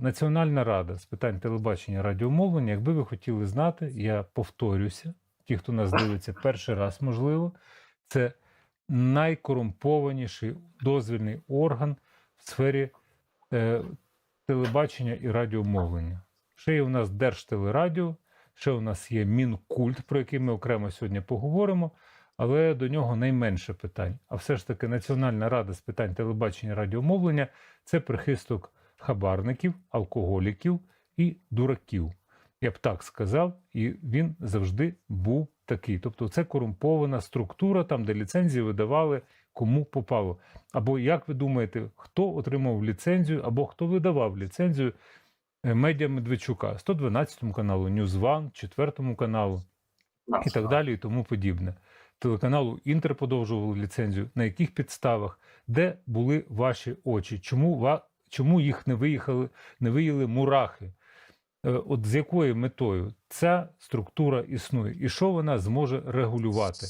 Національна рада з питань телебачення і радіомовлення, якби ви хотіли знати, я повторюся, ті, хто нас дивиться перший раз, можливо, це найкорумпованіший дозвільний орган в сфері е, телебачення і радіомовлення. Ще є у нас Держтелерадіо, ще у нас є Мінкульт, про який ми окремо сьогодні поговоримо, але до нього найменше питань. А все ж таки Національна рада з питань телебачення і радіомовлення це прихисток хабарників, алкоголіків і дураків. Я б так сказав, і він завжди був такий. Тобто, це корумпована структура, там, де ліцензії видавали кому попало. Або як ви думаєте, хто отримав ліцензію, або хто видавав ліцензію е, медіа Медведчука, 112 каналу, Ньюзван, 4 каналу і так далі, і тому подібне. Телеканалу Інтер подовжували ліцензію. На яких підставах? Де були ваші очі? Чому. Чому їх не виїхали, не виїли мурахи? Е, От з якою метою ця структура існує, і що вона зможе регулювати?